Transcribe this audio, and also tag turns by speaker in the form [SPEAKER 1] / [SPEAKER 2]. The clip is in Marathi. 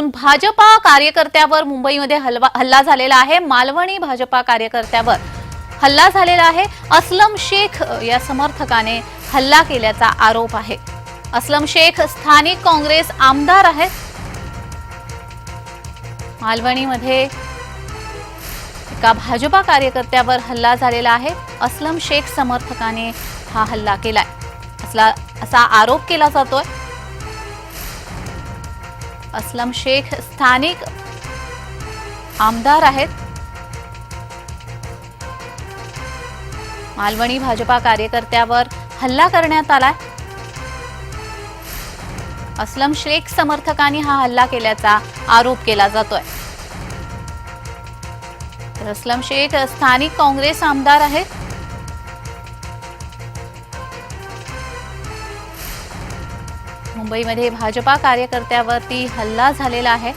[SPEAKER 1] भाजपा कार्यकर्त्यावर मुंबईमध्ये हल्ला हल्ला झालेला आहे. मालवणी भाजपा कार्यकर्त्यावर हल्ला झालेला आहे. असलम शेख या समर्थकाने हल्ला केल्याचा आरोप आहे. असलम शेख स्थानिक काँग्रेस आमदार आहेत. मालवणीमध्ये एका भाजपा कार्यकर्त्यावर हल्ला झालेला आहे. असलम शेख समर्थकाने हा हल्ला केलाय. असला असा आरोप केला जातोय. असलम शेख स्थानिक आमदार आहेत. मालवणी भाजपा कार्यकर्त्यावर हल्ला करण्यात आलाय. असलम शेख समर्थकांनी हा हल्ला केल्याचा आरोप केला जातोय. तर असलम शेख स्थानिक काँग्रेस आमदार आहेत. मुंबईमध्ये भाजपा कार्यकर्त्यावरती हल्ला झालेला आहे.